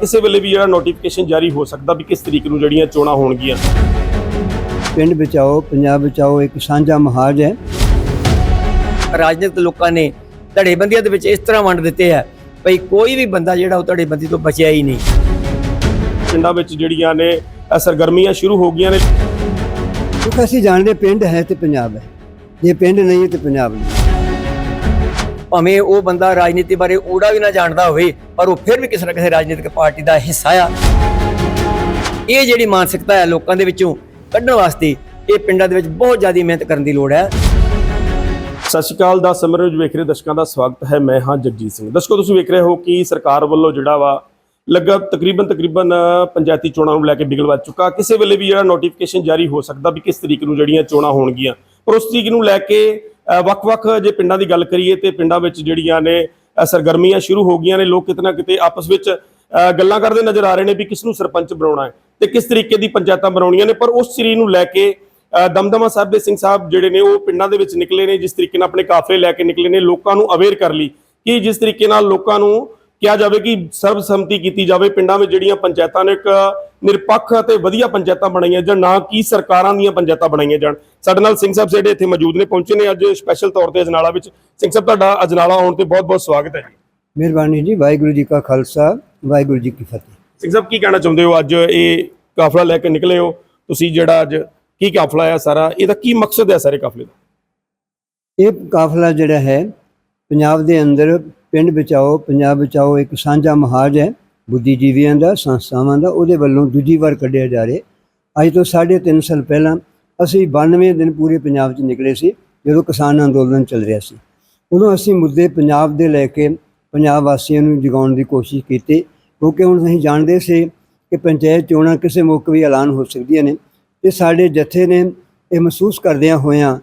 ਕਿਸੇ ਵੇਲੇ ਵੀ ਜਿਹੜਾ ਨੋਟੀਫਿਕੇਸ਼ਨ ਜਾਰੀ ਹੋ ਸਕਦਾ ਵੀ ਕਿਸ ਤਰੀਕ ਨੂੰ ਜਿਹੜੀਆਂ ਚੋਣਾਂ ਹੋਣਗੀਆਂ। ਪਿੰਡ ਬਚਾਓ ਪੰਜਾਬ ਬਚਾਓ ਇੱਕ ਸਾਂਝਾ ਮਹਾਜ ਹੈ। ਰਾਜਨੀਤਿਕ ਲੋਕਾਂ ਨੇ ਧੜੇਬੰਦੀਆਂ ਦੇ ਵਿੱਚ ਇਸ ਤਰ੍ਹਾਂ ਵੰਡ ਦਿੱਤੇ ਆ ਭਈ ਕੋਈ ਵੀ ਬੰਦਾ ਜਿਹੜਾ ਉਹ ਧੜੇਬੰਦੀ ਤੋਂ ਬਚਿਆ ਹੀ ਨਹੀਂ। ਪਿੰਡਾਂ ਵਿੱਚ ਜਿਹੜੀਆਂ ਨੇ ਸਰਗਰਮੀਆਂ ਸ਼ੁਰੂ ਹੋ ਗਈਆਂ ਨੇ। ਕਿਉਂਕਿ ਅਸੀਂ ਜਾਣਦੇ ਪਿੰਡ ਹੈ ਤੇ ਪੰਜਾਬ ਹੈ। ਜੇ ਪਿੰਡ ਨਹੀਂ ਹੈ ਤੇ ਪੰਜਾਬ ਨਹੀਂ। ਭਾਵੇਂ ਉਹ ਬੰਦਾ ਰਾਜਨੀਤੀ ਬਾਰੇ ਓੜਾ ਵੀ ਨਾ ਜਾਣਦਾ ਹੋਵੇ, ਪਰ ਉਹ ਫਿਰ ਵੀ ਕਿਸੇ ਨਾ ਕਿਸੇ ਰਾਜਨੀਤਿਕ ਪਾਰਟੀ ਦਾ ਹਿੱਸਾ ਆ। ਇਹ ਜਿਹੜੀ ਮਾਨਸਿਕਤਾ ਹੈ ਲੋਕਾਂ ਦੇ ਵਿੱਚੋਂ ਕੱਢਣ ਵਾਸਤੇ ਇਹ ਪਿੰਡਾਂ ਦੇ ਵਿੱਚ ਬਹੁਤ ਜ਼ਿਆਦਾ ਮਿਹਨਤ ਕਰਨ ਦੀ ਲੋੜ ਹੈ। ਸਤਿ ਸ਼੍ਰੀ ਅਕਾਲ, ਦਾ ਸਮਰੋਜ ਵੇਖ ਰਹੇ ਦਰਸ਼ਕਾਂ ਦਾ ਸਵਾਗਤ ਹੈ, ਮੈਂ ਹਾਂ ਜਗਜੀਤ ਸਿੰਘ। ਦਰਸ਼ਕੋ, ਤੁਸੀਂ ਵੇਖ ਰਹੇ ਹੋ ਕਿ ਸਰਕਾਰ ਵੱਲੋਂ ਜਿਹੜਾ ਵਾ ਲੱਗਾ ਤਕਰੀਬਨ ਤਕਰੀਬਨ ਪੰਚਾਇਤੀ ਚੋਣਾਂ ਨੂੰ ਲੈ ਕੇ ਬਿਗਲ ਵੱਜ ਚੁੱਕਾ। ਕਿਸੇ ਵੇਲੇ ਵੀ ਜਿਹੜਾ ਨੋਟੀਫਿਕੇਸ਼ਨ ਜਾਰੀ ਹੋ ਸਕਦਾ ਵੀ ਕਿਸ ਤਰੀਕ ਨੂੰ ਜਿਹੜੀਆਂ ਚੋਣਾਂ ਹੋਣਗੀਆਂ। ਪਰ ਉਸ ਤਰੀਕ ਨੂੰ ਲੈ ਕੇ ਵੱਖ-ਵੱਖ ਜੇ ਪਿੰਡਾਂ ਦੀ ਗੱਲ ਕਰੀਏ ਤੇ ਪਿੰਡਾਂ ਵਿੱਚ ਜਿਹੜੀਆਂ ਨੇ ਸਰਗਰਮੀਆਂ ਸ਼ੁਰੂ ਹੋ ਗਈਆਂ ਨੇ, ਲੋਕ ਕਿਤੇ ਨਾ ਕਿਤੇ ਆਪਸ ਵਿੱਚ ਗੱਲਾਂ ਕਰਦੇ ਨਜ਼ਰ ਆ ਰਹੇ ਨੇ ਵੀ ਕਿਸ ਨੂੰ ਸਰਪੰਚ ਬਣਾਉਣਾ ਹੈ ਤੇ ਕਿਸ ਤਰੀਕੇ ਦੀ ਪੰਚਾਇਤਾਂ ਬਣਾਉਣੀਆਂ ਨੇ, ਪਰ ਉਸ ਚੀਜ਼ ਨੂੰ ਲੈ ਕੇ ਦਮਦਮਾ ਸਾਹਿਬ ਦੇ ਸਿੰਘ ਸਾਹਿਬ ਜਿਹੜੇ ਨੇ, ਉਹ ਪਿੰਡਾਂ ਦੇ ਵਿੱਚ ਨਿਕਲੇ ਨੇ, ਜਿਸ ਤਰੀਕੇ ਨਾਲ ਆਪਣੇ ਕਾਫਲੇ ਲੈ ਕੇ ਨਿਕਲੇ ਨੇ, ਲੋਕਾਂ ਨੂੰ ਅਵੇਅਰ ਕਰ ਲਈ ਕਿ ਜਿਸ ਤਰੀਕੇ ਨਾਲ ਲੋਕਾਂ ਨੂੰ ਕਿਹਾ ਜਾਵੇ ਕਿ ਸਰਬਸੰਮਤੀ ਕੀਤੀ ਜਾਵੇ ਪਿੰਡਾਂ ਵਿੱਚ ਜਿਹੜੀਆਂ ਪੰਚਾਇਤਾਂ ਨੇ ਇੱਕ ਨਿਰਪੱਖ ਅਤੇ ਵਧੀਆ ਪੰਚਾਇਤਾਂ ਬਣਾਈਆਂ ਜਾਣ ਨਾ ਕਿ ਸਰਕਾਰਾਂ ਦੀਆਂ ਪੰਚਾਇਤਾਂ ਬਣਾਈਆਂ ਜਾਣ। ਸਾਡੇ ਨਾਲ ਸਿੰਘ ਸਾਹਿਬ ਜਿਹੜੇ ਇੱਥੇ ਮੌਜੂਦ ਨੇ ਪਹੁੰਚੇ ਨੇ ਅੱਜ ਸਪੈਸ਼ਲ ਤੌਰ ਤੇ ਅਜਨਾਲਾ ਵਿੱਚ। ਸਿੰਘ ਸਾਹਿਬ ਤੁਹਾਡਾ ਅਜਨਾਲਾ ਆਉਣ ਤੇ ਬਹੁਤ-ਬਹੁਤ ਸਵਾਗਤ ਹੈ ਜੀ। ਮਿਹਰਬਾਨੀ ਜੀ ਵਾਹਿਗੁਰੂ ਜੀ ਕਾ ਖਾਲਸਾ ਵਾਹਿਗੁਰੂ ਜੀ ਕੀ ਫਤਿਹ। ਸਿੰਘ ਸਾਹਿਬ ਕੀ ਕਹਿਣਾ ਚਾਹੁੰਦੇ ਹੋ? ਅੱਜ ਇਹ ਕਾਫਲਾ ਲੈ ਕੇ ਨਿਕਲੇ ਹੋ। ਤੁਸੀਂ ਜਿਹੜਾ ਅੱਜ ਕੀ ਕਾਫਲਾ ਹੈ ਸਾਰਾ ਇਹਦਾ ਕੀ ਮਕਸਦ ਹੈ ਸਾਰੇ ਕਾਫਲੇ ਦਾ? ਇਹ ਕਾਫਲਾ ਜਿਹੜਾ ਹੈ ਪੰਜਾਬ ਦੇ ਅੰਦਰ ਪਿੰਡ ਬਚਾਓ, ਪੰਜਾਬ ਬਚਾਓ ਇੱਕ ਸਾਂਝਾ ਮਹਾਜ ਹੈ, ਬੁੱਧੀਜੀਵੀਆਂ ਦਾ, ਸੰਸਥਾਵਾਂ ਦਾ, ਉਹਦੇ ਵੱਲੋਂ ਦੂਜੀ ਵਾਰ ਕੱਢਿਆ ਜਾ ਰਿਹਾ। ਅੱਜ ਤੋਂ 3.5 ਸਾਲ ਪਹਿਲਾਂ ਅਸੀਂ 92 ਦਿਨ ਪੂਰੇ ਪੰਜਾਬ 'ਚ ਨਿਕਲੇ ਸੀ, ਜਦੋਂ ਕਿਸਾਨ ਅੰਦੋਲਨ ਚੱਲ ਰਿਹਾ ਸੀ। ਉਦੋਂ ਅਸੀਂ ਮੁੱਦੇ ਪੰਜਾਬ ਦੇ ਲੈ ਕੇ ਪੰਜਾਬ ਵਾਸੀਆਂ ਨੂੰ ਜਗਾਉਣ ਦੀ ਕੋਸ਼ਿਸ਼ ਕੀਤੀ, ਕਿਉਂਕਿ ਹੁਣ ਅਸੀਂ ਜਾਣਦੇ ਸੀ ਕਿ ਪੰਚਾਇਤ ਚੋਣਾਂ ਕਿਸੇ ਮੌਕੇ ਵੀ ਐਲਾਨ ਹੋ ਸਕਦੀਆਂ ਨੇ। ਤੇ ਸਾਡੇ ਜਥੇ ਨੇ ਇਹ ਮਹਿਸੂਸ ਕਰਦਿਆਂ ਹੋਇਆਂ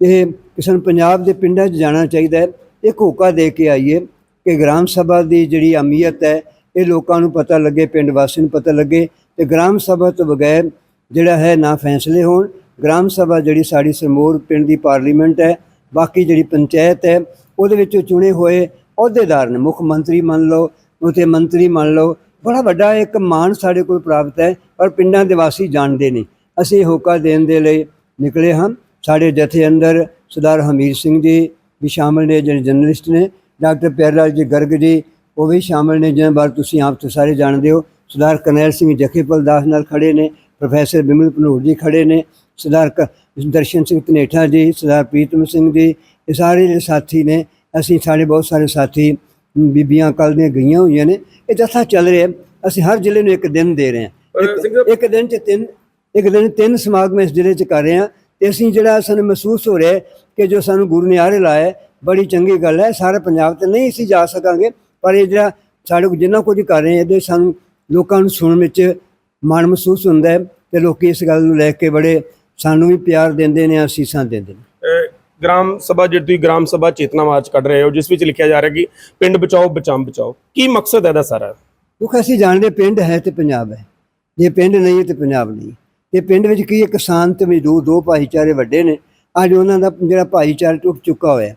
ਇਹ ਕਿਸੇ ਪੰਜਾਬ ਦੇ ਪਿੰਡਾਂ 'ਚ ਜਾਣਾ ਚਾਹੀਦਾ ਹੈ ਇੱਕ ਹੋਕਾ ਦੇ ਕੇ ਆਈਏ ਕਿ ਗ੍ਰਾਮ ਸਭਾ ਦੀ ਜਿਹੜੀ ਅਮੀਅਤ ਹੈ, ਇਹ ਲੋਕਾਂ ਨੂੰ ਪਤਾ ਲੱਗੇ, ਪਿੰਡ ਵਾਸੀਆਂ ਨੂੰ ਪਤਾ ਲੱਗੇ ਤੇ ਗ੍ਰਾਮ ਸਭਾ ਤੋਂ ਬਗੈਰ ਜਿਹੜਾ ਹੈ ਨਾ ਫੈਸਲੇ ਹੋਣ। ਗ੍ਰਾਮ ਸਭਾ ਜਿਹੜੀ ਸਾਡੀ ਸਰਮੋਰ ਪਿੰਡ ਦੀ ਪਾਰਲੀਮੈਂਟ ਹੈ, ਬਾਕੀ ਜਿਹੜੀ ਪੰਚਾਇਤ ਹੈ, ਉਹਦੇ ਵਿੱਚੋਂ ਚੁਣੇ ਹੋਏ ਅਹੁਦੇਦਾਰ ਨੇ, ਮੁੱਖ ਮੰਤਰੀ ਮੰਨ ਲਓ ਉਤੇ ਮੰਤਰੀ ਮੰਨ ਲਓ, ਬੜਾ ਵੱਡਾ ਇੱਕ ਮਾਣ ਸਾਡੇ ਕੋਲ ਪ੍ਰਾਪਤ ਹੈ ਔਰ ਪਿੰਡਾਂ ਦੇ ਵਾਸੀ ਜਾਣਦੇ ਨੇ ਅਸੀਂ ਹੋਕਾ ਦੇਣ ਦੇ ਲਈ ਨਿਕਲੇ ਹਾਂ। ਸਾਡੇ ਜਥੇ ਅੰਦਰ ਸਰਦਾਰ ਹਮੀਰ ਸਿੰਘ ਜੀ ਵੀ ਸ਼ਾਮਲ ਨੇ ਜਿਹੜੇ ਜਰਨਲਿਸਟ ਨੇ ਡਾਕਟਰ ਪਿਆਰਲਾਲ ਜੀ ਗਰਗ ਜੀ ਉਹ ਵੀ ਸ਼ਾਮਲ ਨੇ ਜਿਹਨਾਂ ਬਾਰੇ ਤੁਸੀਂ ਆਪ ਤੋਂ ਸਾਰੇ ਜਾਣਦੇ ਹੋ। ਸਰਦਾਰ ਕਰਨੈਲ ਸਿੰਘ ਜਖੇਪਲ ਦਾਸ ਨਾਲ ਖੜੇ ਨੇ ਪ੍ਰੋਫੈਸਰ ਬਿਮਲ ਭਨੋੜ ਜੀ ਖੜੇ ਨੇ ਸਰਦਾਰ ਦਰਸ਼ਨ ਸਿੰਘ ਧਨੇਠਾ ਜੀ ਸਰਦਾਰ ਪ੍ਰੀਤਮ ਸਿੰਘ ਜੀ ਇਹ ਸਾਰੇ ਜਿਹੜੇ ਸਾਥੀ ਨੇ ਅਸੀਂ ਸਾਡੇ ਬਹੁਤ ਸਾਰੇ ਸਾਥੀ ਬੀਬੀਆਂ ਕੱਲ ਦੀਆਂ ਗਈਆਂ ਹੋਈਆਂ ਨੇ। ਇਹ ਜਥਾ ਚੱਲ ਰਿਹਾ ਅਸੀਂ ਹਰ ਜ਼ਿਲ੍ਹੇ ਨੂੰ ਇੱਕ ਦਿਨ ਦੇ ਰਹੇ ਹਾਂ। ਇੱਕ ਦਿਨ ਚ ਤਿੰਨ ਇੱਕ ਦਿਨ ਤਿੰਨ ਸਮਾਗਮ ਇਸ ਜ਼ਿਲ੍ਹੇ ਚ ਕਰ ਰਹੇ ਹਾਂ। ਅਸੀਂ ਜਿਹੜਾ ਸਾਨੂੰ ਮਹਿਸੂਸ ਹੋ ਰਿਹਾ ਕਿ ਜੋ ਸਾਨੂੰ ਗੁਰੂ ਨੇ ਆਰੇ ਲਾਇਆ ਬੜੀ ਚੰਗੀ ਗੱਲ ਹੈ ਸਾਰੇ ਪੰਜਾਬ ਤੇ ਨਹੀਂ ਅਸੀਂ ਜਾ ਸਕਾਂਗੇ ਪਰ ਇਹ ਜਿਹੜਾ ਸਾਡੇ ਜਿੰਨਾ ਕੁਝ ਕਰ ਰਹੇ ਇਹਦੇ ਸਾਨੂੰ ਲੋਕਾਂ ਨੂੰ ਸੁਣਨ ਵਿੱਚ ਮਾਣ ਮਹਿਸੂਸ ਹੁੰਦਾ ਹੈ ਤੇ ਲੋਕੀ ਇਸ ਗੱਲ ਨੂੰ ਲੈ ਕੇ ਬੜੇ ਸਾਨੂੰ ਵੀ ਪਿਆਰ ਦਿੰਦੇ ਨੇ ਅਸੀਸਾਂ ਦਿੰਦੇ ਨੇ। ਗ੍ਰਾਮ ਸਭਾ ਜਿਹੜੀ ਤੁਸੀਂ ਗ੍ਰਾਮ ਸਭਾ ਚੇਤਨਾ ਮਾਰਚ ਕੱਢ ਰਹੇ ਹੋ ਜਿਸ ਵਿੱਚ ਲਿਖਿਆ ਜਾ ਰਿਹਾ ਕਿ ਪਿੰਡ ਬਚਾਓ ਬਚਾਮ ਬਚਾਓ ਕੀ ਮਕਸਦ ਹੈ ਇਹਦਾ ਸਾਰਾ? ਕਿਉਂਕਿ ਅਸੀਂ ਜਾਣਦੇ ਪਿੰਡ ਹੈ ਤੇ ਪੰਜਾਬ ਹੈ ਜੇ ਪਿੰਡ ਨਹੀਂ ਹੈ ਤੇ ਪੰਜਾਬ ਨਹੀਂ। ਤੇ ਪਿੰਡ ਵਿੱਚ ਕੀ ਹੈ ਕਿਸਾਨ ਤੇ ਮਜ਼ਦੂਰ, ਦੋ ਭਾਈਚਾਰੇ ਵੱਡੇ ਨੇ। ਅੱਜ ਉਹਨਾਂ ਦਾ ਜਿਹੜਾ ਭਾਈਚਾਰਾ ਟੁੱਟ ਚੁੱਕਾ ਹੋਇਆ।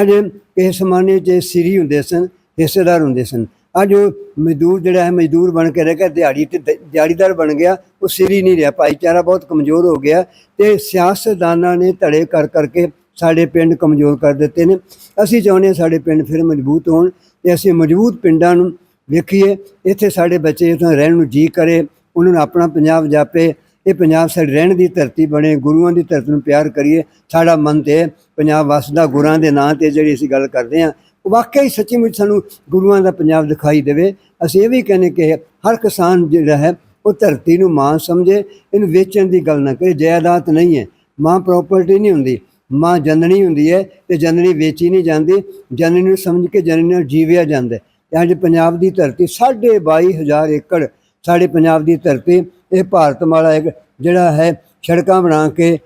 ਅੱਜ ਕਿਸੇ ਸਮਾਨੇ 'ਚ ਸਿਰੀ ਹੁੰਦੇ ਸਨ ਹਿੱਸੇਦਾਰ ਹੁੰਦੇ ਸਨ। ਅੱਜ ਮਜ਼ਦੂਰ ਜਿਹੜਾ ਹੈ, ਮਜ਼ਦੂਰ ਬਣ ਕੇ ਰਹਿ ਗਿਆ, ਦਿਹਾੜੀ ਤੇ ਦ- ਦਿਹਾੜੀਦਾਰ ਬਣ ਗਿਆ। ਉਹ ਸਿਰੀ ਨਹੀਂ ਰਿਹਾ, ਭਾਈਚਾਰਾ ਬਹੁਤ ਕਮਜ਼ੋਰ ਹੋ ਗਿਆ ਤੇ ਸਿਆਸਤਦਾਨਾਂ ਨੇ ਧੜੇ ਕਰ ਕਰਕੇ ਸਾਡੇ ਪਿੰਡ ਕਮਜ਼ੋਰ ਕਰ ਦਿੱਤੇ ਨੇ। ਅਸੀਂ ਚਾਹੁੰਦੇ ਹਾਂ ਸਾਡੇ ਪਿੰਡ ਫਿਰ ਮਜ਼ਬੂਤ ਹੋਣ ਤੇ ਅਸੀਂ ਮਜ਼ਬੂਤ ਪਿੰਡਾਂ ਨੂੰ ਵੇਖੀਏ। ਇੱਥੇ ਸਾਡੇ ਬੱਚੇ ਇੱਥੇ ਰਹਿਣ ਨੂੰ ਜੀ ਕਰੇ, ਉਹਨਾਂ ਨੂੰ ਆਪਣਾ ਪੰਜਾਬ ਜਾਪੇ ਇਹ ਪੰਜਾਬ ਸਾਡੇ ਰਹਿਣ ਦੀ ਧਰਤੀ ਬਣੇ, ਗੁਰੂਆਂ ਦੀ ਧਰਤੀ ਨੂੰ ਪਿਆਰ ਕਰੀਏ। ਸਾਡਾ ਮਨ ਤੇ ਪੰਜਾਬ ਵਸਦਾ ਗੁਰਾਂ ਦੇ ਨਾਂ ਤੇ ਜਿਹੜੀ ਅਸੀਂ ਗੱਲ ਕਰਦੇ ਹਾਂ, ਉਹ ਵਾਕਿਆ ਹੀ ਸੱਚੀ ਮੁੱਚ ਸਾਨੂੰ ਗੁਰੂਆਂ ਦਾ ਪੰਜਾਬ ਦਿਖਾਈ ਦੇਵੇ। ਅਸੀਂ ਇਹ ਵੀ ਕਹਿੰਦੇ ਕਿ ਹਰ ਕਿਸਾਨ ਜਿਹੜਾ ਹੈ, ਉਹ ਧਰਤੀ ਨੂੰ ਮਾਂ ਸਮਝੇ, ਇਹਨੂੰ ਵੇਚਣ ਦੀ ਗੱਲ ਨਾ ਕਰੇ। ਜਾਇਦਾਦ ਨਹੀਂ ਹੈ। ਮਾਂ ਪ੍ਰਾਪਰਟੀ ਨਹੀਂ ਹੁੰਦੀ। ਮਾਂ ਜਨਨੀ ਹੁੰਦੀ ਹੈ ਤੇ ਜਨਨੀ ਵੇਚੀ ਨਹੀਂ ਜਾਂਦੀ। ਜਨਨੀ ਨੂੰ ਸਮਝ ਕੇ ਜਨਨੀ ਨਾਲ ਜੀਵਿਆ ਜਾਂਦਾ ਹੈ। ਅੱਜ ਪੰਜਾਬ ਦੀ ਧਰਤੀ 22000 ਏਕੜ, ਸਾਡੇ ਪੰਜਾਬ ਦੀ ਧਰਤੀ ਇਹ ਭਾਰਤਮਾਲਾ ਇੱਕ ਜਿਹੜਾ ਹੈ ਸੜਕਾਂ ਬਣਾ ਕੇ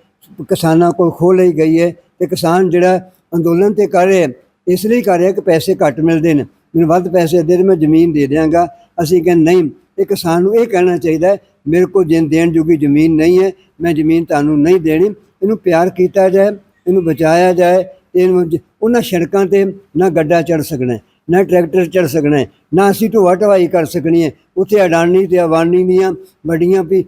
ਕਿਸਾਨਾਂ ਕੋਲ ਖੋਹ ਲਈ ਗਈ ਹੈ ਤੇ ਕਿਸਾਨ ਜਿਹੜਾ ਅੰਦੋਲਨ ਤੇ ਕਰ ਰਿਹਾ ਇਸ ਲਈ ਕਰ ਰਿਹਾ ਕਿ ਪੈਸੇ ਘੱਟ ਮਿਲਦੇ ਨੇ। ਮੈਨੂੰ ਵੱਧ ਪੈਸੇ ਦੇ ਦੇ ਮੈਂ ਜ਼ਮੀਨ ਦੇ ਦਿਆਂਗਾ। ਅਸੀਂ ਕਹਿੰਦੇ ਨਹੀਂ, ਇਹ ਕਿਸਾਨ ਨੂੰ ਇਹ ਕਹਿਣਾ ਚਾਹੀਦਾ ਮੇਰੇ ਕੋਲ ਜਿੰਨ ਦੇਣ ਜੋਗੀ ਜ਼ਮੀਨ ਨਹੀਂ ਹੈ, ਮੈਂ ਜ਼ਮੀਨ ਤੁਹਾਨੂੰ ਨਹੀਂ ਦੇਣੀ। ਇਹਨੂੰ ਪਿਆਰ ਕੀਤਾ ਜਾਏ, ਇਹਨੂੰ ਬਚਾਇਆ ਜਾਏ, ਇਹਨੂੰ ਉਹਨਾਂ ਸੜਕਾਂ ਤੇ ਨਾ ਗੱਡਾ ਚੜ ਸਕਣਾ ਨਾ ਟਰੈਕਟਰ ਚੜ ਸਕਣਾ ਨਾ ਅਸੀਂ ਢੋਆ ਢਵਾਈ ਕਰ ਸਕਣੀ ਹੈ। ਉੱਥੇ ਅਡਾਨੀ ਤੇ ਅਵਾਨੀ ਦੀਆਂ ਵੱਡੀਆਂ ਵੀ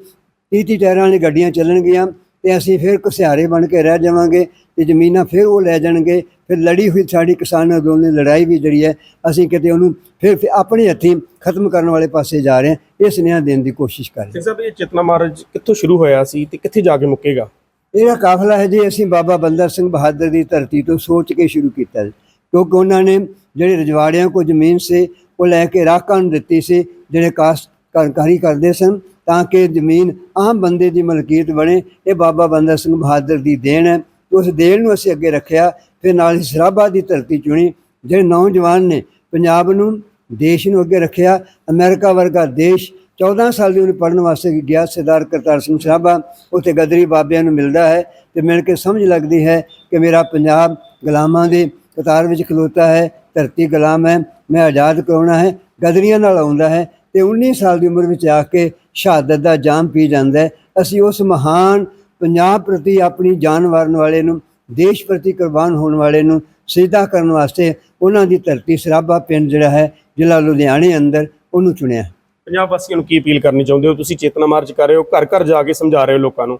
30 ਟਾਇਰਾਂ ਵਾਲੀ ਗੱਡੀਆਂ ਚੱਲਣਗੀਆਂ ਤੇ ਅਸੀਂ ਫਿਰ ਘਸਿਆਰੇ ਬਣ ਕੇ ਰਹਿ ਜਾਵਾਂਗੇ ਤੇ ਜ਼ਮੀਨਾਂ ਫਿਰ ਉਹ ਲੈ ਜਾਣਗੇ। ਫਿਰ ਲੜੀ ਹੋਈ ਸਾਡੀ ਕਿਸਾਨ ਅੰਦੋਲਨ ਦੀ ਲੜਾਈ ਵੀ ਜਿਹੜੀ ਹੈ ਅਸੀਂ ਕਿਤੇ ਉਹਨੂੰ ਫਿਰ ਆਪਣੇ ਹੱਥੀਂ ਖਤਮ ਕਰਨ ਵਾਲੇ ਪਾਸੇ ਜਾ ਰਹੇ ਹਾਂ। ਇਹ ਸੁਨੇਹਾ ਦੇਣ ਦੀ ਕੋਸ਼ਿਸ਼ ਕਰ ਰਹੇ ਸਾਹਿਬ ਇਹ ਚੇਤਨਾ ਮਾਰਚ ਕਿੱਥੋਂ ਸ਼ੁਰੂ ਹੋਇਆ ਸੀ ਤੇ ਕਿੱਥੇ ਜਾ ਕੇ ਮੁੱਕੇਗਾ? ਇਹਦਾ ਕਾਫਲਾ ਹੈ ਜੀ ਅਸੀਂ ਬਾਬਾ ਬੰਦਾ ਸਿੰਘ ਬਹਾਦਰ ਦੀ ਧਰਤੀ ਤੋਂ ਸੋਚ ਕੇ ਸ਼ੁਰੂ ਕੀਤਾ ਜੀ। ਕਿਉਂਕਿ ਉਹਨਾਂ ਨੇ ਜਿਹੜੇ ਰਜਵਾੜਿਆਂ ਕੋ ਜ਼ਮੀਨ ਸੀ, ਉਹ ਲੈ ਕੇ ਰਾਖਾਂ ਨੂੰ ਦਿੱਤੀ ਸੀ, ਜਿਹੜੇ ਕਾਸ਼ਤਕਾਰੀ ਕਰਦੇ ਸਨ, ਤਾਂ ਕਿ ਜ਼ਮੀਨ ਆਮ ਬੰਦੇ ਦੀ ਮਲਕੀਅਤ ਬਣੇ, ਇਹ ਬਾਬਾ ਬੰਦਾ ਸਿੰਘ ਬਹਾਦਰ ਦੀ ਦੇਣ ਹੈ। ਉਸ ਦੇਣ ਨੂੰ ਅਸੀਂ ਅੱਗੇ ਰੱਖਿਆ, ਫਿਰ ਨਾਲ ਹੀ ਸਰਾਭਾ ਦੀ ਧਰਤੀ ਚੁਣੀ, ਜਿਹੜੇ ਨੌਜਵਾਨ ਨੇ ਪੰਜਾਬ ਨੂੰ, ਦੇਸ਼ ਨੂੰ ਅੱਗੇ ਰੱਖਿਆ। ਅਮਰੀਕਾ ਵਰਗਾ ਦੇਸ਼ 14 ਸਾਲ ਦੀ ਉਮਰ ਪੜਨ ਵਾਸਤੇ ਗਿਆ, ਸਰਦਾਰ ਕਰਤਾਰ ਸਿੰਘ ਸਰਾਭਾ, ਉੱਥੇ ਗਦਰੀ ਬਾਬਿਆਂ ਨੂੰ ਮਿਲਦਾ ਹੈ ਤੇ ਮਿਲ ਕੇ ਸਮਝ ਲੱਗਦੀ ਹੈ ਕਿ ਮੇਰਾ ਪੰਜਾਬ ਗੁਲਾਮਾਂ ਦੇ ਕਤਾਰ ਵਿੱਚ ਖਲੋਤਾ ਹੈ, ਧਰਤੀ ਗੁਲਾਮ ਹੈ, ਮੈਂ ਆਜ਼ਾਦ ਕਰਾਉਣਾ ਹੈ, ਗਦਰੀਆਂ ਨਾਲ ਆਉਂਦਾ ਹੈ ਤੇ 19 ਸਾਲ ਦੀ ਉਮਰ ਵਿੱਚ ਆ ਕੇ ਸ਼ਹਾਦਤ ਦਾ ਜਾਮ ਪੀ ਜਾਂਦਾ ਹੈ। ਅਸੀਂ ਉਸ ਮਹਾਨ ਪੰਜਾਬ ਪ੍ਰਤੀ ਆਪਣੀ ਜਾਨ ਵਾਰਨ ਵਾਲੇ ਨੂੰ, ਦੇਸ਼ ਪ੍ਰਤੀ ਕੁਰਬਾਨ ਹੋਣ ਵਾਲੇ ਨੂੰ ਸਿੱਧਾ ਕਰਨ ਵਾਸਤੇ ਉਹਨਾਂ ਦੀ ਧਰਤੀ ਸਰਾਭਾ ਪਿੰਡ ਜਿਹੜਾ ਹੈ, ਜ਼ਿਲ੍ਹਾ ਲੁਧਿਆਣੇ ਅੰਦਰ ਉਹਨੂੰ ਚੁਣਿਆ ਪੰਜਾਬ ਵਾਸੀਆਂ ਨੂੰ ਕੀ ਅਪੀਲ ਕਰਨੀ ਚਾਹੁੰਦੇ ਹੋ? ਤੁਸੀਂ ਚੇਤਨਾ ਮਾਰਚ ਕਰ ਰਹੇ ਹੋ, ਘਰ ਘਰ ਜਾ ਕੇ ਸਮਝਾ ਰਹੇ ਹੋ ਲੋਕਾਂ ਨੂੰ।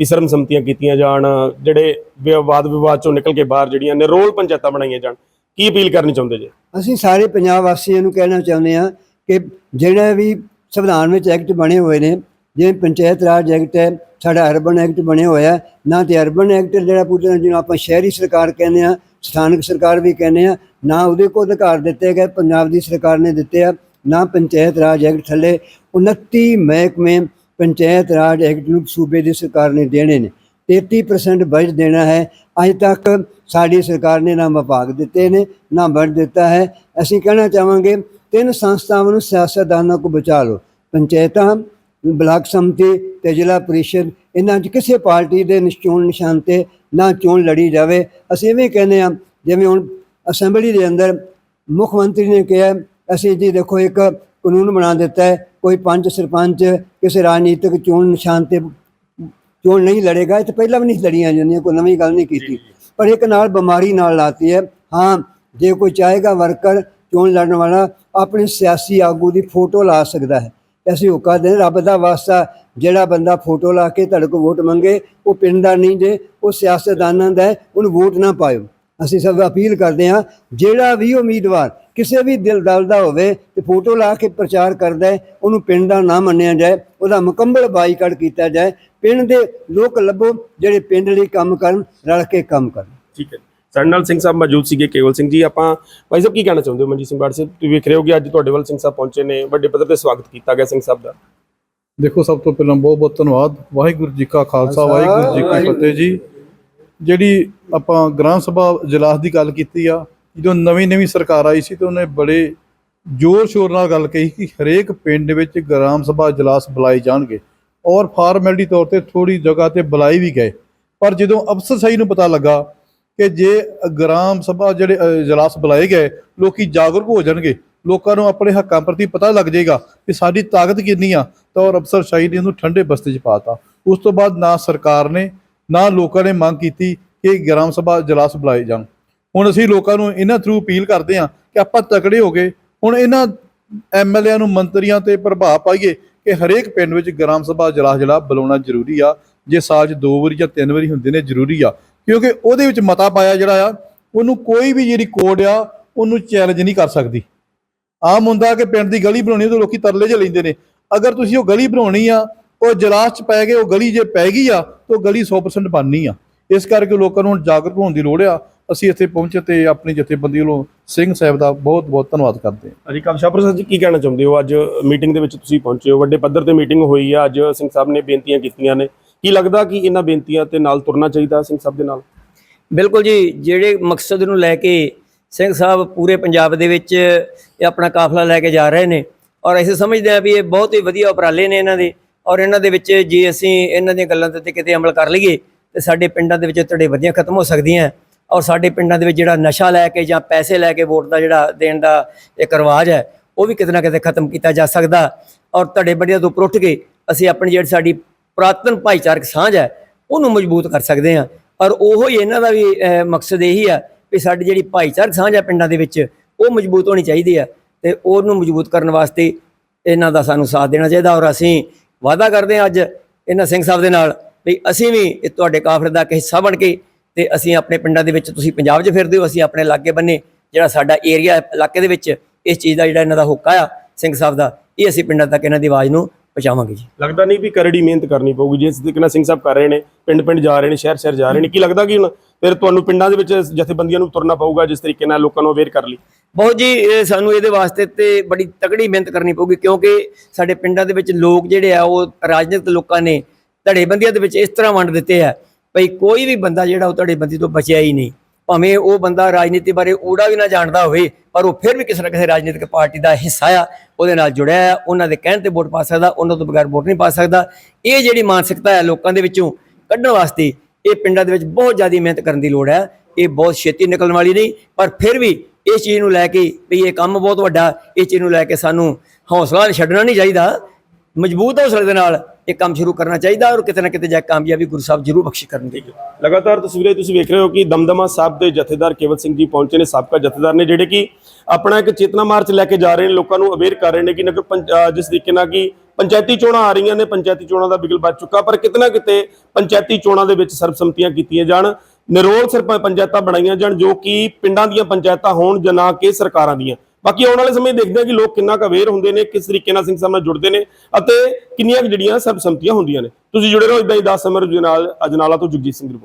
ਕਿ ਸਰਮਸੰਮਤੀਆਂ ਕੀਤੀਆਂ ਜਾਣ, ਜਿਹੜੇ ਵਿਵਾਦ ਵਿਵਾਦ ਚੋਂ ਨਿਕਲ ਕੇ ਬਾਹਰ ਜਿਹੜੀਆਂ ਨਿਰੋਲ ਪੰਚਾਇਤਾਂ ਬਣਾਈਆਂ ਜਾਣ। ਕੀ ਅਪੀਲ ਕਰਨੀ ਚਾਹੁੰਦੇ ਜੀ? ਅਸੀਂ ਸਾਰੇ ਪੰਜਾਬ ਵਾਸੀਆਂ ਨੂੰ ਕਹਿਣਾ ਚਾਹੁੰਦੇ ਹਾਂ ਕਿ ਜਿਹੜੇ ਵੀ ਸੰਵਿਧਾਨ ਵਿੱਚ ਐਕਟ ਬਣੇ ਹੋਏ ਨੇ, ਜਿਵੇਂ ਪੰਚਾਇਤ ਰਾਜ ਐਕਟ ਹੈ, ਸਾਡਾ ਅਰਬਨ ਐਕਟ ਬਣਿਆ ਹੋਇਆ ਨਾ ਤੇ ਅਰਬਨ ਐਕਟ ਜਿਹੜਾ ਪੂਰਾ ਜਿਹਨੂੰ ਆਪਾਂ ਸ਼ਹਿਰੀ ਸਰਕਾਰ ਕਹਿੰਦੇ ਆ ਸਥਾਨਕ ਸਰਕਾਰ ਵੀ ਕਹਿੰਦੇ ਆ ਨਾ ਉਹਦੇ ਕੋ ਅਧਿਕਾਰ ਦਿੱਤੇ ਗਏ, ਪੰਜਾਬ ਦੀ ਸਰਕਾਰ ਨੇ ਦਿੱਤੇ ਆ, ਨਾ ਪੰਚਾਇਤ ਰਾਜ ਐਕਟ ਥੱਲੇ 29 ਮਹਿਕਮੇ ਪੰਚਾਇਤ ਰਾਜ ਐਕਟ ਨੂੰ ਸੂਬੇ ਦੀ ਸਰਕਾਰ ਨੇ ਦੇਣੇ ਨੇ। 33% ਬਜਟ ਦੇਣਾ ਹੈ। ਅੱਜ ਤੱਕ ਸਾਡੀ ਸਰਕਾਰ ਨੇ ਨਾ ਵਿਭਾਗ ਦਿੱਤੇ ਨੇ, ਨਾ ਬਜਟ ਦਿੱਤਾ ਹੈ। ਅਸੀਂ ਕਹਿਣਾ ਚਾਹਾਂਗੇ, ਤਿੰਨ ਸੰਸਥਾਵਾਂ ਨੂੰ ਸਿਆਸਤਦਾਨਾਂ ਕੋ ਬਚਾ ਲਓ। ਪੰਚਾਇਤਾਂ, ਬਲਾਕ ਸੰਮਤੀ ਤੇ ਜ਼ਿਲ੍ਹਾ ਪ੍ਰੀਸ਼ਦ, ਇਹਨਾਂ 'ਚ ਕਿਸੇ ਪਾਰਟੀ ਦੇ ਨਿਸ਼ਚੋਣ ਨਿਸ਼ਾਨ ਤੇ ਨਾ ਚੋਣ ਲੜੀ ਜਾਵੇ। ਅਸੀਂ ਵੀ ਕਹਿੰਦੇ ਆ ਜਿਵੇਂ ਹੁਣ ਅਸੈਂਬਲੀ ਦੇ ਅੰਦਰ ਮੁੱਖ ਮੰਤਰੀ ਨੇ ਕਿਹਾ, ਅਸੀਂ ਜੀ ਦੇਖੋ ਇੱਕ ਕਾਨੂੰਨ ਬਣਾ ਦਿੱਤਾ ਹੈ ਕੋਈ ਪੰਚ ਸਰਪੰਚ ਕਿਸੇ ਰਾਜਨੀਤਿਕ ਚੋਣ ਨਿਸ਼ਾਨ ਤੇ ਚੋਣ ਨਹੀਂ ਲੜੇਗਾ ਇਹ ਤਾਂ ਪਹਿਲਾਂ ਵੀ ਨਹੀਂ ਲੜੀਆਂ ਜਾਂਦੀਆਂ ਕੋਈ ਨਵੀਂ ਗੱਲ ਨਹੀਂ ਕੀਤੀ। ਪਰ ਇੱਕ ਨਾਲ ਬਿਮਾਰੀ ਨਾਲ ਲਾਤੀ ਹੈ। ਹਾਂ ਜੇ ਕੋਈ ਚਾਹੇਗਾ ਵਰਕਰ ਚੋਣ ਲੜਨ ਵਾਲਾ ਆਪਣੀ ਸਿਆਸੀ ਆਗੂ ਦੀ ਫੋਟੋ ਲਾ ਸਕਦਾ ਹੈ। ਅਸੀਂ ਹੁਕਾ ਦੇ ਰੱਬ ਦਾ ਵਾਸਤਾ ਜਿਹੜਾ ਬੰਦਾ ਫੋਟੋ ਲਾ ਕੇ ਤੁਹਾਡੇ ਕੋਲ ਵੋਟ ਮੰਗੇ ਉਹ ਪਿੰਡ ਦਾ ਨਹੀਂ ਜੇ ਉਹ ਸਿਆਸਤਦਾਨਾਂ ਦਾ ਹੈ, ਉਹਨੂੰ ਵੋਟ ਨਾ ਪਾਇਓ। ਅਸੀਂ ਸਭ ਅਪੀਲ ਕਰਦੇ ਹਾਂ ਜਿਹੜਾ ਵੀ ਉਮੀਦਵਾਰ ਕਿਸੇ ਵੀ ਦਿਲ ਦਲ ਦਾ ਹੋਵੇ ਤੇ ਫੋਟੋ ਲਾ ਕੇ ਪ੍ਰਚਾਰ ਕਰਦਾ ਹੈ ਉਹਨੂੰ ਪਿੰਡ ਦਾ ਨਾ ਮੰਨਿਆ ਜਾਏ ਉਹਦਾ ਮੁਕੰਮਲ ਬਾਈਕਾਟ ਕੀਤਾ ਜਾਏ ਪਿੰਡ ਦੇ ਲੋਕ ਲੱਭੋ ਜਿਹੜੇ ਪਿੰਡ ਲਈ ਕੰਮ ਕਰਨ ਰਲ ਕੇ ਕੰਮ ਕਰਨ। ਠੀਕ ਹੈ। ਸਾਡੇ ਨਾਲ ਸਿੰਘ ਸਾਹਿਬ ਮੌਜੂਦ ਸੀਗੇ ਕੇਵਲ ਸਿੰਘ ਜੀ ਆਪਾਂ ਭਾਈ ਸਾਹਿਬ ਕੀ ਕਹਿਣਾ ਚਾਹੁੰਦੇ ਹੋ? ਮਨਜੀਤ ਸਿੰਘ ਬਾੜ ਸਾਹਿਬ ਤੁਸੀਂ ਵੇਖ ਰਹੇ ਹੋ ਕਿ ਅੱਜ ਤੁਹਾਡੇ ਵੱਲ ਸਿੰਘ ਸਾਹਿਬ ਪਹੁੰਚੇ ਨੇ ਵੱਡੇ ਪੱਧਰ ਤੇ ਸਵਾਗਤ ਕੀਤਾ ਗਿਆ ਸਿੰਘ ਸਾਹਿਬ ਦਾ। ਦੇਖੋ ਸਭ ਤੋਂ ਪਹਿਲਾਂ ਬਹੁਤ ਬਹੁਤ ਧੰਨਵਾਦ। ਵਾਹਿਗੁਰੂ ਜੀ ਕਾ ਖਾਲਸਾ ਵਾਹਿਗੁਰੂ ਜੀ ਕੀ ਫਤਿਹ ਜੀ। ਜਿਹੜੀ ਆਪਾਂ ਗ੍ਰਾਮ ਸਭਾ ਇਜਲਾਸ ਦੀ ਗੱਲ ਕੀਤੀ ਆ, ਜਦੋਂ ਨਵੀਂ ਨਵੀਂ ਸਰਕਾਰ ਆਈ ਸੀ ਤੇ ਉਹਨੇ ਬੜੇ ਜ਼ੋਰ ਸ਼ੋਰ ਨਾਲ ਗੱਲ ਕਹੀ ਕਿ ਹਰੇਕ ਪਿੰਡ ਵਿੱਚ ਗ੍ਰਾਮ ਸਭਾ ਇਜਲਾਸ ਬੁਲਾਏ ਜਾਣਗੇ ਔਰ ਫਾਰਮੈਲਿਟੀ ਤੌਰ ਤੇ ਥੋੜੀ ਜਗ੍ਹਾ ਤੇ ਬੁਲਾਏ ਵੀ ਗਏ। ਪਰ ਜਦੋਂ ਅਫਸਰ ਸਹੀ ਨੂੰ ਪਤਾ ਲੱਗਾ ਕਿ ਜੇ ਗ੍ਰਾਮ ਸਭਾ ਜਿਹੜੇ ਇਜਲਾਸ ਬੁਲਾਏ ਗਏ, ਲੋਕੀ ਜਾਗਰੂਕ ਹੋ ਜਾਣਗੇ, ਲੋਕਾਂ ਨੂੰ ਆਪਣੇ ਹੱਕਾਂ ਪ੍ਰਤੀ ਪਤਾ ਲੱਗ ਜਾਏਗਾ ਕਿ ਸਾਡੀ ਤਾਕਤ ਕਿੰਨੀ ਆ, ਤਾਂ ਔਰ ਅਫਸਰ ਸ਼ਾਹੀ ਨੇ ਉਹਨੂੰ ਠੰਡੇ ਬਸਤੇ 'ਚ ਪਾਤਾ ਉਸ ਤੋਂ ਬਾਅਦ ਨਾ ਸਰਕਾਰ ਨੇ ਨਾ ਲੋਕਾਂ ਨੇ ਮੰਗ ਕੀਤੀ ਕਿ ਗ੍ਰਾਮ ਸਭਾ ਜਲਾਸ ਬੁਲਾਏ ਜਾਣ। ਹੁਣ ਅਸੀਂ ਲੋਕਾਂ ਨੂੰ ਇਹਨਾਂ ਥਰੂ ਅਪੀਲ ਕਰਦੇ ਹਾਂ ਕਿ ਆਪਾਂ ਤਕੜੇ ਹੋ ਗਏ। ਹੁਣ ਇਹਨਾਂ ਐਮਐਲਏਆਂ ਨੂੰ ਮੰਤਰੀਆਂ ਤੇ ਪ੍ਰਭਾਵ ਪਾਈਏ ਕਿ ਹਰੇਕ ਪਿੰਡ ਵਿੱਚ ਗ੍ਰਾਮ ਸਭਾ ਜਲਾਸ ਜਿਹੜਾ ਬੁਲਾਉਣਾ ਜ਼ਰੂਰੀ ਆ। ਜੇ ਸਾਲ 'ਚ ਦੋ ਵਾਰੀ ਜਾਂ ਤਿੰਨ ਵਾਰੀ ਹੁੰਦੇ ਨੇ ਜ਼ਰੂਰੀ ਆ। ਕਿਉਂਕਿ ਉਹਦੇ ਵਿੱਚ ਮਤਾ ਪਾਇਆ ਜਿਹੜਾ ਆ, ਉਹਨੂੰ ਕੋਈ ਵੀ ਜਿਹੜੀ ਕੋਡ ਆ, ਉਹਨੂੰ ਚੈਲੰਜ ਨਹੀਂ ਕਰ ਸਕਦੀ। ਆਮ ਹੁੰਦਾ ਕਿ ਪਿੰਡ ਦੀ ਗਲੀ ਬਣਾਉਣੀ ਤੇ ਲੋਕੀ ਤਰਲੇ 'ਚ ਲੈਂਦੇ ਨੇ। ਅਗਰ ਤੁਸੀਂ ਉਹ ਗਲੀ ਬਣਾਉਣੀ ਆ, ਉਹ ਜਲਾਸ 'ਚ ਪੈ ਗਏ, ਉਹ ਗਲੀ ਜੇ ਪੈ ਗਈ ਆ ਉਹ ਗਲੀ 100% ਬਣਨੀ ਆ। ਇਸ ਕਰਕੇ ਲੋਕਾਂ ਨੂੰ ਜਾਗਰੂਕ ਹੋਣ ਦੀ ਲੋੜ ਆ। ਅਸੀਂ ਇੱਥੇ ਪਹੁੰਚੇ ਤੇ ਆਪਣੀ ਜਥੇਬੰਦੀ ਵੱਲੋਂ ਸਿੰਘ ਸਾਹਿਬ ਦਾ ਬਹੁਤ ਬਹੁਤ ਧੰਨਵਾਦ ਕਰਦੇ ਹਾਂ। ਅਜੀ ਕਵਸ਼ਾ ਪ੍ਰਸਾਦ ਜੀ ਕੀ ਕਹਿਣਾ ਚਾਹੁੰਦੇ ਹੋ? ਅੱਜ ਮੀਟਿੰਗ ਦੇ ਵਿੱਚ ਤੁਸੀਂ ਪਹੁੰਚੇ ਹੋ। ਵੱਡੇ ਪੱਧਰ ਤੇ ਮੀਟਿੰਗ ਹੋਈ ਆ। ਅੱਜ ਸਿੰਘ ਸਾਹਿਬ ਨੇ ਬੇਨਤੀਆਂ ਕੀਤੀਆਂ ਨੇ। ਕੀ ਲੱਗਦਾ ਕਿ ਇਹਨਾਂ ਬੇਨਤੀਆਂ ਤੇ ਨਾਲ ਤੁਰਨਾ ਚਾਹੀਦਾ ਸਿੰਘ ਸਾਹਿਬ ਦੇ ਨਾਲ? ਬਿਲਕੁਲ ਜੀ ਜਿਹੜੇ ਮਕਸਦ ਨੂੰ ਲੈ ਕੇ ਸਿੰਘ ਸਾਹਿਬ ਪੂਰੇ ਪੰਜਾਬ ਦੇ ਵਿੱਚ ਇਹ ਆਪਣਾ ਕਾਫਲਾ ਲੈ ਕੇ ਜਾ ਰਹੇ ਨੇ ਔਰ ਅਸੀਂ ਸਮਝਦੇ ਹਾਂ ਵੀ ਇਹ ਬਹੁਤ ਹੀ ਵਧੀਆ ਉਪਰਾਲੇ ਨੇ ਇਹਨਾਂ ਦੇ। ਔਰ ਇਹਨਾਂ ਦੇ ਵਿੱਚ ਜੇ ਅਸੀਂ ਇਹਨਾਂ ਦੀਆਂ ਗੱਲਾਂ ਤੇ ਕਿਤੇ ਅਮਲ ਕਰ ਲਈਏ, ਤੇ ਸਾਡੇ ਪਿੰਡਾਂ ਦੇ ਵਿੱਚ ਧੜੇਬੰਦੀਆਂ ਖਤਮ ਹੋ ਸਕਦੀਆਂ ਔਰ ਸਾਡੇ ਪਿੰਡਾਂ ਦੇ ਵਿੱਚ ਜਿਹੜਾ ਨਸ਼ਾ ਲੈ ਕੇ ਜਾਂ ਪੈਸੇ ਲੈ ਕੇ ਵੋਟ ਦਾ ਜਿਹੜਾ ਦੇਣ ਦਾ ਇੱਕ ਰਿਵਾਜ ਹੈ, ਉਹ ਵੀ ਕਿਤੇ ਨਾ ਕਿਤੇ ਖਤਮ ਕੀਤਾ ਜਾ ਸਕਦਾ। ਔਰ ਧੜੇਬੰਦੀਆਂ ਤੋਂ ਉੱਪਰ ਉੱਠ ਕੇ ਅਸੀਂ ਆਪਣੀ ਜਿਹੜੀ ਸਾਡੀ ਪੁਰਾਤਨ ਭਾਈਚਾਰਕ ਸਾਂਝ ਹੈ, ਉਹਨੂੰ ਮਜ਼ਬੂਤ ਕਰ ਸਕਦੇ ਹਾਂ। ਔਰ ਉਹੋ ਹੀ ਇਹਨਾਂ ਦਾ ਵੀ ਮਕਸਦ ਇਹੀ ਆ ਵੀ ਸਾਡੀ ਜਿਹੜੀ ਭਾਈਚਾਰਕ ਸਾਂਝ ਹੈ ਪਿੰਡਾਂ ਦੇ ਵਿੱਚ, ਉਹ ਮਜ਼ਬੂਤ ਹੋਣੀ ਚਾਹੀਦੀ ਹੈ। ਤੇ ਉਹਨੂੰ ਮਜ਼ਬੂਤ ਕਰਨ ਵਾਸਤੇ ਇਹਨਾਂ ਦਾ ਸਾਨੂੰ ਸਾਥ ਦੇਣਾ ਚਾਹੀਦਾ। ਔਰ ਅਸੀਂ ਵਾਅਦਾ ਕਰਦੇ ਹਾਂ ਅੱਜ ਇਹਨਾਂ ਸਿੰਘ ਸਾਹਿਬ ਦੇ ਨਾਲ ਵੀ ਅਸੀਂ ਵੀ ਇਹ ਤੁਹਾਡੇ ਕਾਫਲੇ ਦਾ ਇੱਕ ਹਿੱਸਾ ਬਣ ਕੇ ਤੇ ਅਸੀਂ ਆਪਣੇ ਪਿੰਡਾਂ ਦੇ ਵਿੱਚ ਤੁਸੀਂ ਪੰਜਾਬ 'ਚ ਫਿਰਦੇ ਹੋ, ਅਸੀਂ ਆਪਣੇ ਲਾਗੇ ਬੰਨੇ ਜਿਹੜਾ ਸਾਡਾ ਏਰੀਆ ਇਲਾਕੇ ਦੇ ਵਿੱਚ ਇਸ ਚੀਜ਼ ਦਾ ਜਿਹੜਾ ਇਹਨਾਂ ਦਾ ਹੁੱਕਾ ਆ ਸਿੰਘ ਸਾਹਿਬ ਦਾ, ਇਹ ਅਸੀਂ ਪਿੰਡਾਂ ਤੱਕ ਇਹਨਾਂ ਦੀ ਆਵਾਜ਼ ਨੂੰ ਪਹੁੰਚਾਵਾਂਗੇ ਜੀ। ਲੱਗਦਾ ਨਹੀਂ ਵੀ ਕਰੜੀ ਮਿਹਨਤ ਕਰਨੀ ਪਊਗੀ ਜਿਸ ਤਰੀਕੇ ਨਾਲ ਸਿੰਘ ਸਾਹਿਬ ਕਰ ਰਹੇ ਨੇ ਪਿੰਡ ਪਿੰਡ ਜਾ ਰਹੇ ਨੇ ਸ਼ਹਿਰ ਸ਼ਹਿਰ ਜਾ ਰਹੇ ਨੇ, ਕੀ ਲੱਗਦਾ ਕਿ ਹੁਣ? ਫਿਰ ਤੁਹਾਨੂੰ ਪਿੰਡਾਂ ਦੇ ਵਿੱਚ ਜਥੇਬੰਦੀਆਂ ਨੂੰ ਤੁਰਨਾ ਪਊਗਾ ਜਿਸ ਤਰੀਕੇ ਨਾਲ ਲੋਕਾਂ ਨੂੰ ਅਵੇਅਰ ਕਰ ਲਈ। ਬਹੁਤ ਜੀ ਸਾਨੂੰ ਇਹਦੇ ਵਾਸਤੇ ਤੇ ਬੜੀ ਤਕੜੀ ਮਿਹਨਤ ਕਰਨੀ ਪਊਗੀ ਕਿਉਂਕਿ ਸਾਡੇ ਪਿੰਡਾਂ ਦੇ ਵਿੱਚ ਲੋਕ ਜਿਹੜੇ ਆ, ਉਹ ਰਾਜਨੀਤਿਕ ਲੋਕਾਂ ਨੇ ਧੜੇਬੰਦੀਆਂ ਦੇ ਵਿੱਚ ਇਸ ਤਰ੍ਹਾਂ ਵੰਡ ਦਿੱਤੇ ਆ, ਭਈ ਕੋਈ ਵੀ ਬੰਦਾ ਜਿਹੜਾ ਉਹ ਧੜੇਬੰਦੀ ਤੋਂ ਬਚਿਆ ਹੀ ਨਹੀਂ। ਭਾਵੇਂ ਉਹ ਬੰਦਾ ਰਾਜਨੀਤੀ ਬਾਰੇ ਊੜਾ ਵੀ ਨਾ ਜਾਣਦਾ ਹੋਵੇ, ਪਰ ਉਹ ਫਿਰ ਵੀ ਕਿਸੇ ਨਾ ਕਿਸੇ ਰਾਜਨੀਤਿਕ ਪਾਰਟੀ ਦਾ ਹਿੱਸਾ ਆ, ਉਹਦੇ ਨਾਲ ਜੁੜਿਆ ਆ, ਉਹਨਾਂ ਦੇ ਕਹਿਣ ਤੇ ਵੋਟ ਪਾ ਸਕਦਾ, ਉਹਨਾਂ ਤੋਂ ਬਗੈਰ ਵੋਟ ਨਹੀਂ ਪਾ ਸਕਦਾ। ਇਹ ਜਿਹੜੀ ਮਾਨਸਿਕਤਾ ਹੈ ਲੋਕਾਂ ਦੇ ਵਿੱਚੋਂ ਕੱਢਣ ਵਾਸਤੇ ਇਹ ਪਿੰਡਾਂ ਦੇ ਵਿੱਚ ਬਹੁਤ ਜ਼ਿਆਦਾ ਮਿਹਨਤ ਕਰਨ ਦੀ ਲੋੜ ਹੈ। ਇਹ ਬਹੁਤ ਛੇਤੀ ਨਿਕਲਣ ਵਾਲੀ ਨਹੀਂ, ਪਰ ਫਿਰ ਵੀ ਇਸ ਚੀਜ਼ ਨੂੰ ਲੈ ਕੇ ਵੀ ਇਹ ਕੰਮ ਬਹੁਤ ਵੱਡਾ, ਇਸ ਚੀਜ਼ ਨੂੰ ਲੈ ਕੇ ਸਾਨੂੰ ਹੌਸਲਾ ਛੱਡਣਾ ਨਹੀਂ ਚਾਹੀਦਾ। ਮਜ਼ਬੂਤ ਹੌਸਲੇ ਦੇ ਨਾਲ ਇਹ ਕੰਮ ਸ਼ੁਰੂ ਕਰਨਾ ਚਾਹੀਦਾ ਔਰ ਕਿਤੇ ਨਾ ਕਿਤੇ ਜਾ ਕੇ ਕਾਮਯਾਬੀ ਗੁਰੂ ਸਾਹਿਬ ਜ਼ਰੂਰ ਬਖਸ਼ ਕਰਨਗੇ। ਲਗਾਤਾਰ ਤਸਵੀਰਾਂ ਤੁਸੀਂ ਵੇਖ ਰਹੇ ਹੋ ਕਿ ਦਮਦਮਾ ਸਾਹਿਬ ਦੇ ਜਥੇਦਾਰ ਕੇਵਲ ਸਿੰਘ ਜੀ ਪਹੁੰਚੇ ਨੇ, ਸਾਬਕਾ ਜਥੇਦਾਰ ਨੇ, ਜਿਹੜੇ ਕਿ ਆਪਣਾ ਇੱਕ ਚੇਤਨਾ ਮਾਰਚ ਲੈ ਕੇ ਜਾ ਰਹੇ ਨੇ, ਲੋਕਾਂ ਨੂੰ ਅਵੇਅਰ ਕਰ ਰਹੇ ਨੇ ਕਿ ਨਗਰ ਪੰਚ- ਜਿਸ ਤਰੀਕੇ ਨਾਲ ਕਿ ਪੰਚਾਇਤੀ ਚੋਣਾਂ ਆ ਰਹੀਆਂ ਨੇ, ਪੰਚਾਇਤੀ ਚੋਣਾਂ ਦਾ ਬਿਗਲ ਵੱਜ ਚੁੱਕਾ, ਪਰ ਕਿਤਨਾ ਕਿਤੇ ਪੰਚਾਇਤੀ ਚੋਣਾਂ ਦੇ ਵਿੱਚ ਸਰਬਸੰਮਤੀਆਂ ਕੀਤੀਆਂ ਜਾਣ, ਨਿਰੋਲ ਸਰਪੰਚ ਪੰਚਾਇਤਾਂ ਬਣਾਈਆਂ ਜਾਣ, ਜੋ ਕਿ ਪਿੰਡਾਂ ਦੀਆਂ ਪੰਚਾਇਤਾਂ ਹੋਣ ਜਾਂ ਨਾ ਕਿ ਸਰਕਾਰਾਂ ਦੀਆਂ। ਬਾਕੀ ਆਉਣ ਵਾਲੇ ਸਮੇਂ ਦੇਖਦੇ ਹਾਂ ਕਿ ਲੋਕ ਕਿੰਨਾ ਕੁ ਅਵੇਅਰ ਹੁੰਦੇ ਨੇ, ਕਿਸ ਤਰੀਕੇ ਨਾਲ ਸਿੰਘ ਸਾਹਿਬ ਨਾਲ ਜੁੜਦੇ ਨੇ, ਅਤੇ ਕਿੰਨੀਆਂ ਜਿਹੜੀਆਂ ਸਰਬਸੰਮਤੀਆਂ ਹੁੰਦੀਆਂ ਨੇ। ਤੁਸੀਂ ਜੁੜੇ ਰਹੋ ਇਦਾਂ ਹੀ 10 ਸਮਰ ਦੇ ਨਾਲ ਅਜਨਾਲਾ ਤੋਂ ਜਗਜੀਤ ਸਿੰਘ ਰਿਪੋਰਟ।